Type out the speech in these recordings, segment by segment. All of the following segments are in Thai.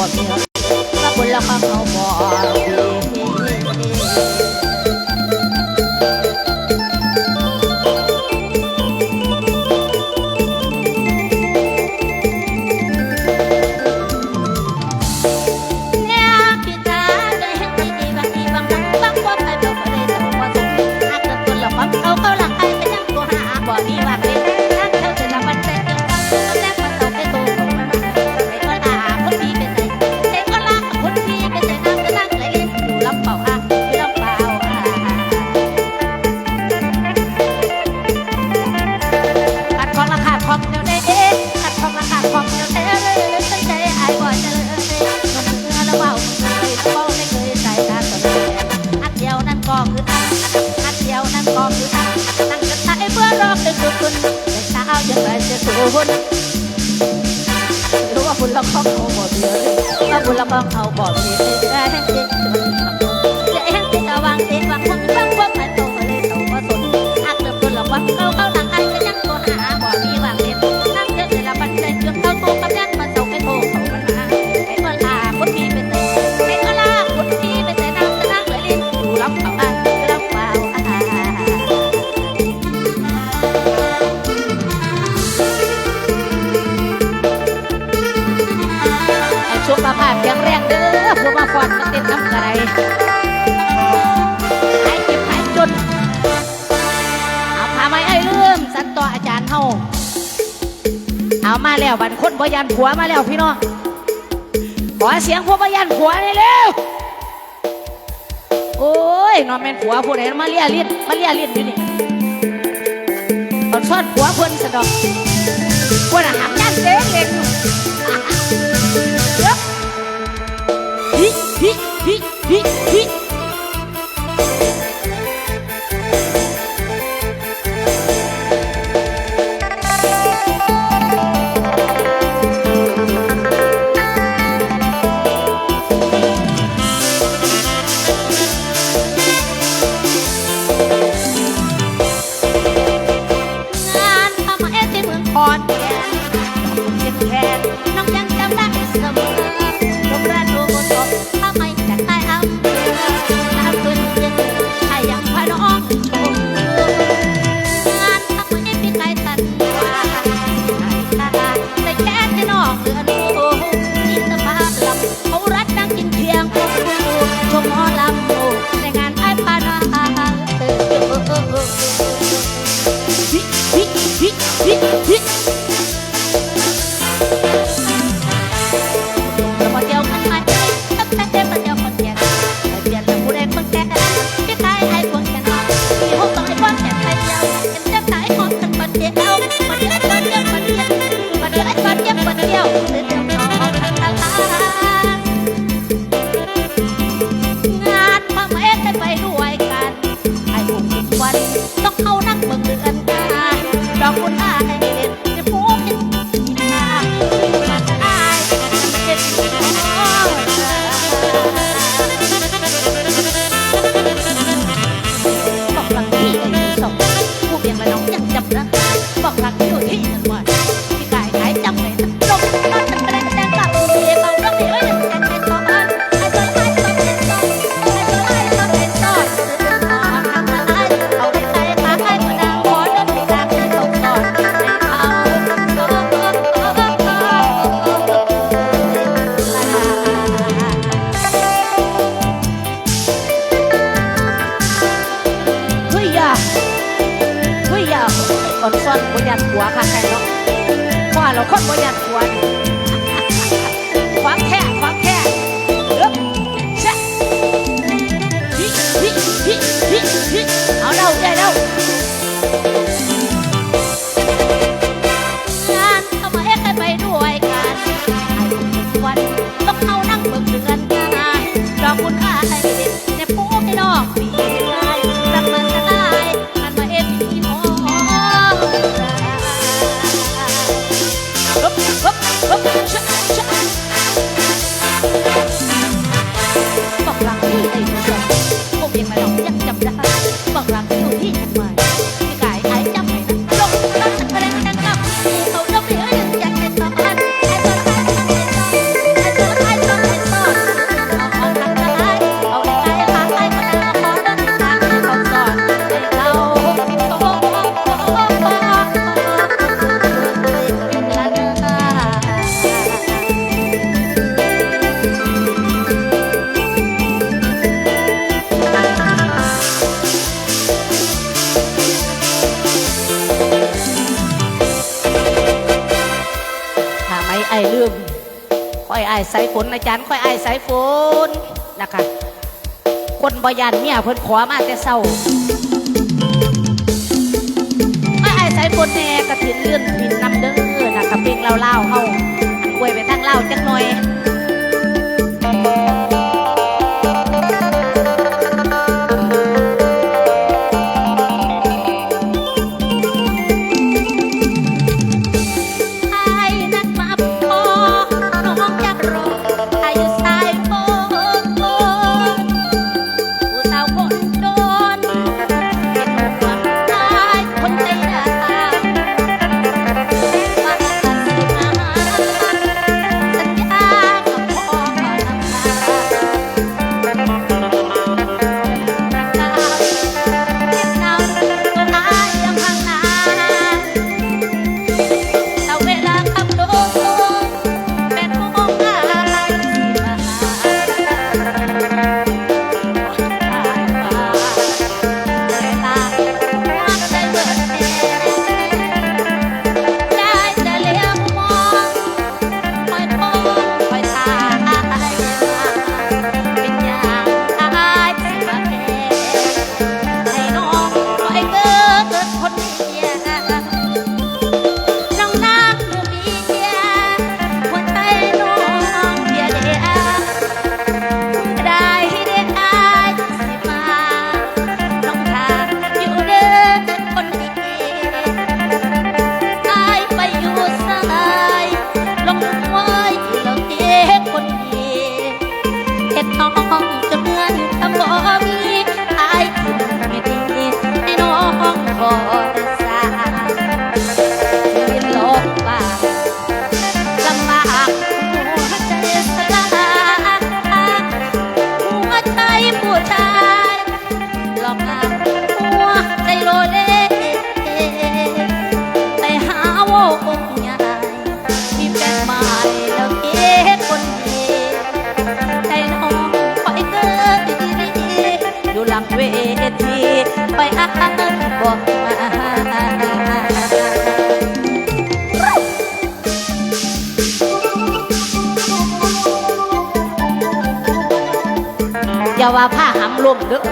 บ่เมียถ้าบุญละข้างเอาบ่ 好吧 เอามาแล้วบันคนพยันผัวมาแล้วพี่น้อง ขอเสียงพวกพยันผัวเลยเร็ว โอ้ยนอนแม่นผัวผู้ในมาเลียลิ้นมาเลียลิ้นอยู่นี่ตอนซ่อนผัวคนสะดอกคนหักยันเต้เล็กฮิฮิฮิฮิฮิ ไอเลืมค่อยไอ้ายสายฝนอาจารย์ค่อยไอ้ายสายฝนนะคะคนบยานเมียเพิ่นขอมาแต่เศร้าไม่ไอ้ายสายฝนแน่กระถินเลื่อนบินนำเด้อนะคะเพลงเล่าๆเฮาอันอวยไปทางเล่าจักหน่อย ว่าผ้าหำลมเด้อ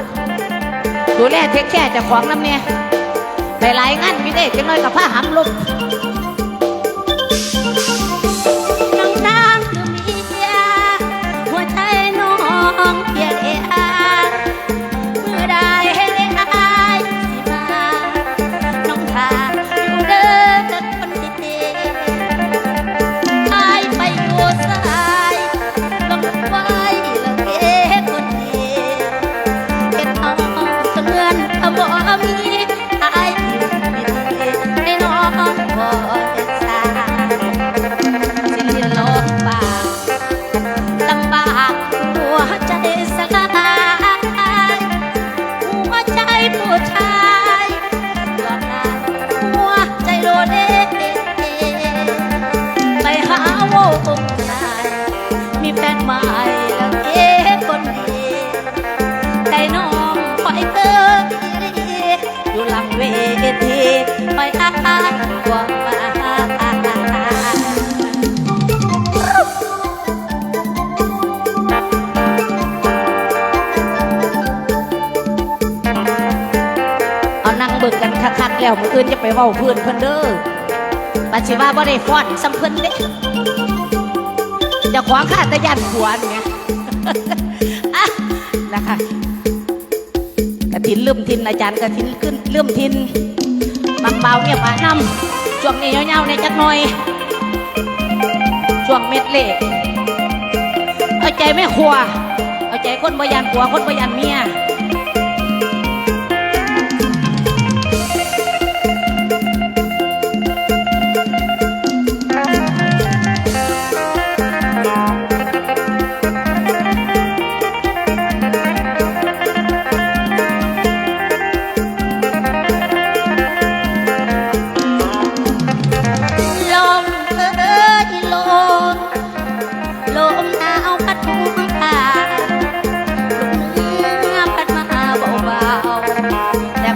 ดูแลเทคแค่จะของน้ำเนี่ยหลายงานมีได้จังน้อยกับผ้าหำลม แล้วมืออื่นจะไปเว้าเพื่อนเพิ่นเด้อปัจจิว่าบ่ได้ฟอนสัมเพิ่นเด้จะขวางข้าตะยันขวานเนี่ยนะคะกระถินลืมทินอาจารย์กระถินขึ้นลืมทินบังเบาเงียบหานำช่วงนี้เงาๆในจักหน่อย ช่วงเม็ดเล่เอาใจแม่ครัว เอาใจคนบยันผัวคนบยันเมีย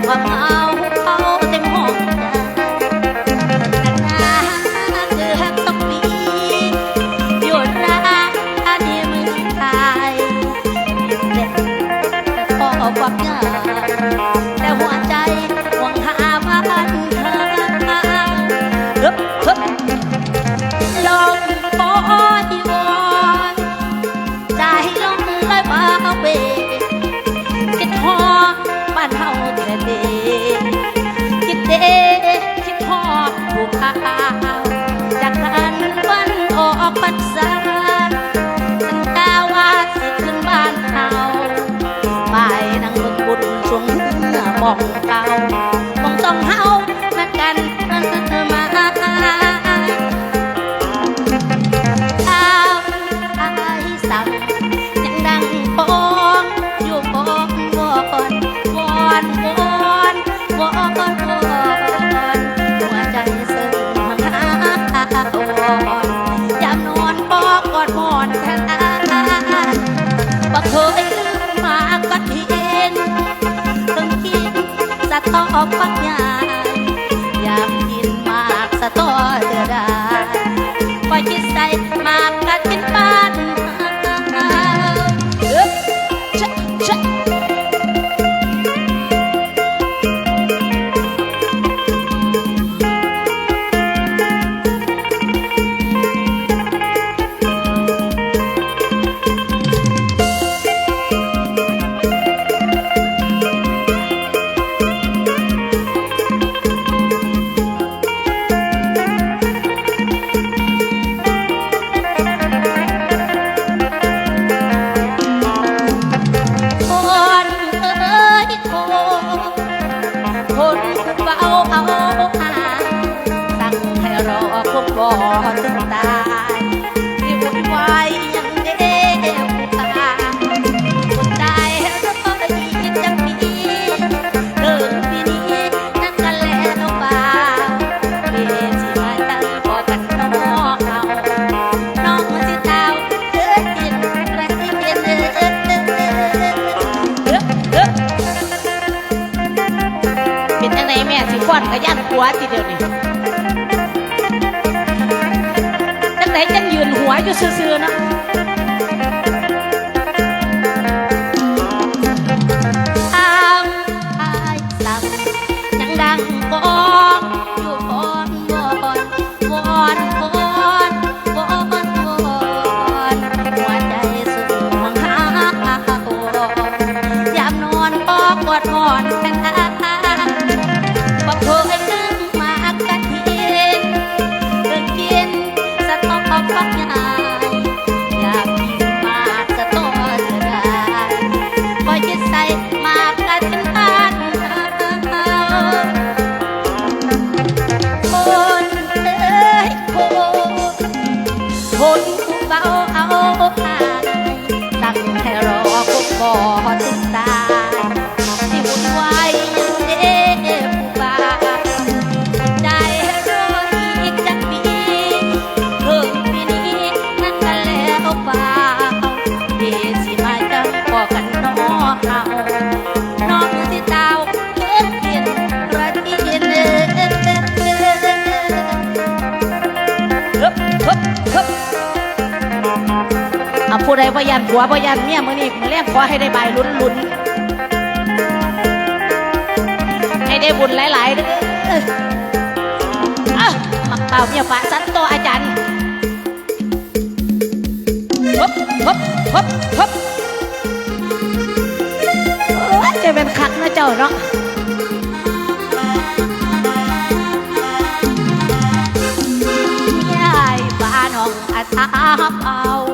妈妈。 องเก่ามองต้องเฮานักกันมาสาวอ้สั่งยังดังโป้งอยู่โป้งวอนวอนวอนวอนวอนหัวใจเสื่อมหาอ่อน Tao. Thank you, Sir ผู้ใดพยันหัวพยันเมียมือนี้มือแรกขอให้ได้บายลุ้นลุ้นให้ได้บุญหลายๆเด้อมัเป่าเมียฝาสันโตอาจารย์ฮึบฮึบฮึบฮึบจะเป็นคักนะเจ้าเนาะยายบ้านห้องอาสาเป่า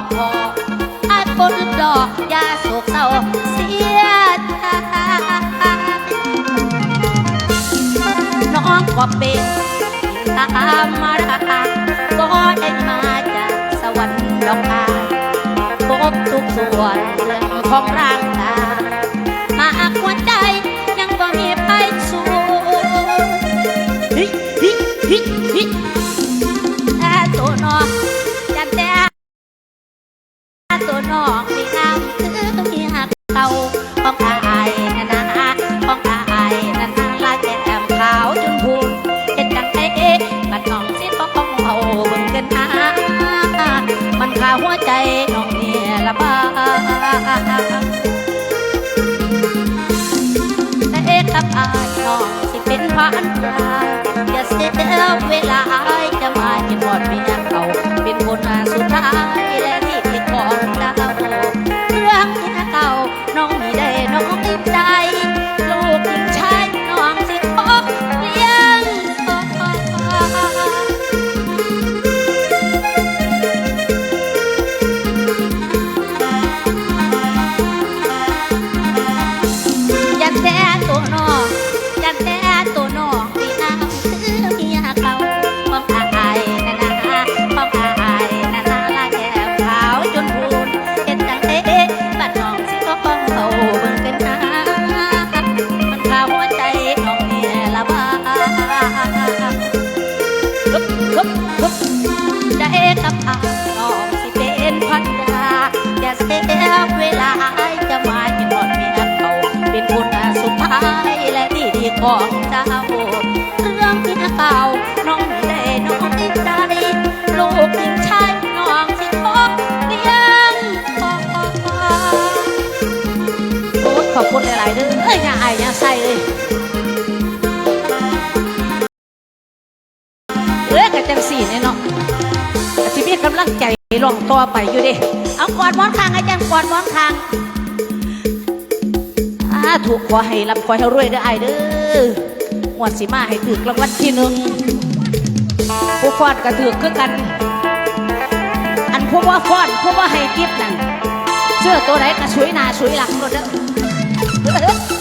อบพออาจบนดอกยาสุกเศร้าเสียใจน้องก็เป็นตามมาราก็ได้มาจากสวรรค์ดอกอาพบทุกส่วนของร่างกายมาหัวใจยังบ่มีไพ่สูฮิฮิฮิฮิแต่ตัวนอจันแต่ time. ของเจ้าเรื่องที่เก่าน้องไม่ได้น้องใจลูกยิงชายน้องสิขอเลี้ยงขอโอ้ขอบคุณหลายๆเด้อเอ้ยอย่าอายอย่าใส่เลยเอ้ยกับจังสี่เนี่ยเนาะชีวิตกำลังใจลองตัวไปอยู่ดิเอากอดหมอนคางอาจารย์กอดหมอนคางถูกขอให้รับขอให้รวยเด้อไอายเด้อ หวดสิมาให้ถือกรางวัลที่หนึ่งผู้ฟอดก็ถือคือกัน อันผู้ว่าฟอนผู้ว่าให้กิฟนั่นเสื้อตัวไหนก็สวยหน้าสวยหลังหมดเด้อ